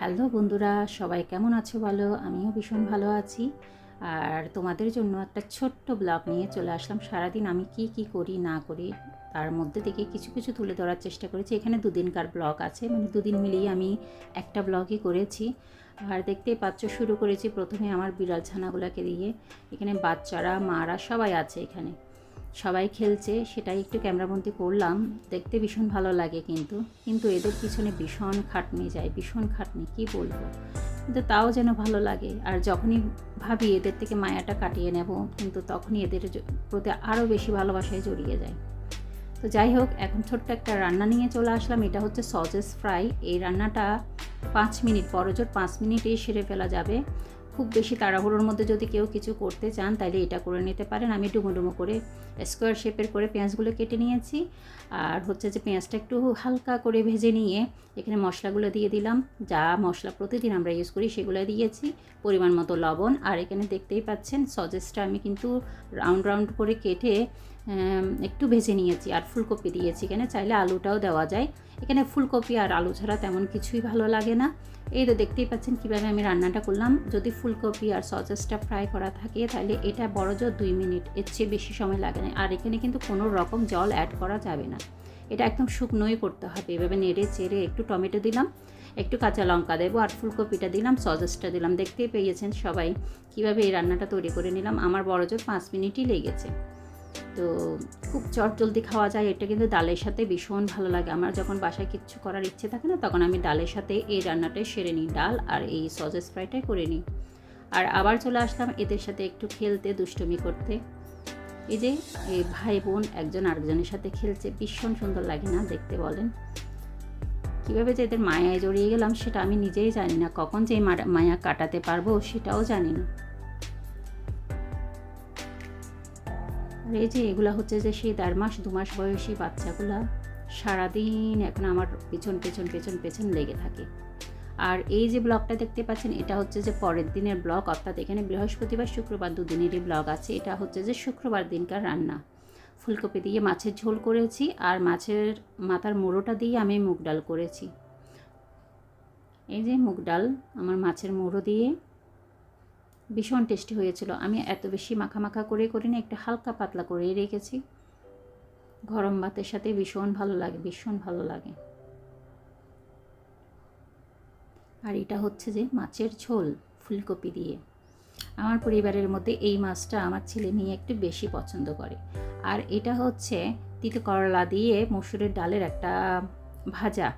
Hello বন্ধুরা, সবাই কেমন আছো বলো? আমিও ভীষণ ভালো আছি। আর তোমাদের জন্য একটা ছোট্ট ব্লগ নিয়ে চলে আসলাম। সারাদিন আমি কি কি করি, না করি, তার মধ্যে থেকে কিছু কিছু তুলে ধরার চেষ্টা করেছি। এখানে দুদিনকার ব্লগ আছে মানে দুদিন মিলিয়ে আমি একটা ব্লগই করেছি। আর দেখতেই পাচ্ছ, শুরু করেছি প্রথমে আমার বিড়াল ছানাগুলোকে দিয়ে। এখানে বাচ্চারা, মারা সবাই আছে এখানে। সবাই খেলছে, সেটাই একটু ক্যামেরাবন্দি করলাম। দেখতে ভীষণ ভালো লাগে কিন্তু। কিন্তু এদের পিছনে ভীষণ খাটনি যায়, ভীষণ খাটনি, কি বলব? কিন্তু তাও যেন ভালো লাগে। আর যখনই ভাবি এদের থেকে মায়াটা কাটিয়ে নেব, কিন্তু তখনই এদের প্রতি আরও বেশি ভালোবাসায় জড়িয়ে যায়। তো যাই হোক, এখন ছোট্ট একটা রান্না নিয়ে চলে আসলাম। এটা হচ্ছে সজেস ফ্রাই। এই রান্নাটা পাঁচ মিনিট বড়জোর পাঁচ মিনিটেই সেরে ফেলা যাবে। খুব বেশি তাড়াহুড়োর মধ্যে যদি কেউ কিছু করতে চান তাহলে এটা করে নিতে পারেন। আমি ডুমো ডুমো করে স্কোয়ার শেপের করে পেঁয়াজগুলো কেটে নিয়েছি। আর হচ্ছে যে পেঁয়াজটা একটু হালকা করে ভেজে নিয়ে এখানে মশলাগুলো দিয়ে দিলাম। যা মশলা প্রতিদিন আমরা ইউজ করি সেগুলো দিয়েছি। পরিমাণ মতো লবণ। আর এখানে দেখতেই পাচ্ছেন সজেসটা আমি কিন্তু রাউন্ড রাউন্ড করে কেটে একটু ভেজে নিয়েছি। আর ফুলকপি দিয়েছি এখানে। চাইলে আলুটাও দেওয়া যায়। এখানে ফুলকপি আর আলু ছাড়া তেমন কিছুই ভালো লাগে না। এই তো দেখতেই পাচ্ছেন কীভাবে আমি রান্নাটা করলাম। যদি ফুলকপি আর সসেসটা ফ্রাই করা থাকে, তাহলে এটা বড় জোর দুই মিনিট। এর চেয়ে বেশি সময় লাগে না। আর এখানে কিন্তু কোনো রকম জল অ্যাড করা যাবে না। এটা একদম শুকনোই করতে হবে। এভাবে নেড়ে চেড়ে একটু টমেটো দিলাম, একটু কাঁচা লঙ্কা দেবো আর ফুলকপিটা দিলাম, সসেসটা দিলাম। দেখতেই পেয়েছেন সবাই কীভাবে এই রান্নাটা তৈরি করে নিলাম। আমার বড় জোর পাঁচ মিনিটই লেগেছে। তো খুব চট জলদি খাওয়া যায়। এটা কিন্তু ডালের সাথে ভীষণ ভালো লাগে। আমার যখন বাসায় কিচ্ছু করার ইচ্ছে থাকে না, তখন আমি ডালের সাথে এই রান্নাটাই সেরে নিই। ডাল আর এই সজেস ফ্রাইটাই করে নিই। আর আবার চলে আসলাম এদের সাথে একটু খেলতে, দুষ্টুমি করতে। এই যে, এই ভাই বোন একজন আরেকজনের সাথে খেলছে, ভীষণ সুন্দর লাগে না দেখতে বলেন। কীভাবে যে এদের মায়ায় জড়িয়ে গেলাম সেটা আমি নিজেই জানি না, কখন যে মায়া কাটাতে পারব সেটাও জানি না। আর এই যে এগুলা হচ্ছে যে সেই দেড় মাস, দু মাস বয়সী বাচ্চাগুলা সারাদিন এখন আমার পেছন পেছন পেছন পেছন লেগে থাকে। আর এই যে ব্লগটা দেখতে পাচ্ছেন, এটা হচ্ছে যে পরের দিনের ব্লগ। অর্থাৎ এখানে বৃহস্পতিবার, শুক্রবার দুদিনেরই ব্লগ আছে। এটা হচ্ছে যে শুক্রবার দিনকার রান্না। ফুলকপি দিয়ে মাছের ঝোল করেছি আর মাছের মাথার মোড়োটা দিয়ে আমি মুগ ডাল করেছি। এই যে মুগ ডাল, আমার মাছের মোড়ো দিয়ে ভীষণ টেস্টি হয়েছিল। আমি এত বেশি মাখা মাখা করে করি না একটু হালকা পাতলা করেই রেখেছি। গরম ভাতের সাথে ভীষণ ভালো লাগে, ভীষণ ভালো লাগে। আর এটা হচ্ছে যে মাছের ঝোল ফুলকপি দিয়ে। আমার পরিবারের মধ্যে এই মাছটা আমার ছেলে মেয়ে একটু বেশি পছন্দ করে। আর এটা হচ্ছে তিতো করলা দিয়ে মসুরের ডালের একটা ভাজা।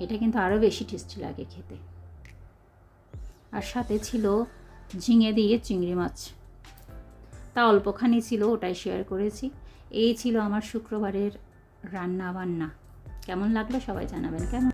এটা কিন্তু আরও বেশি টেস্টি লাগে খেতে। আর সাথে ছিল ঝিঙে দিয়ে চিংড়ি মাছ। তা অল্পখানি ছিল, ওটাই শেয়ার করেছি। এই ছিল আমার শুক্রবারের রান্না বান্না কেমন লাগল সবাই জানাবেন। কেমন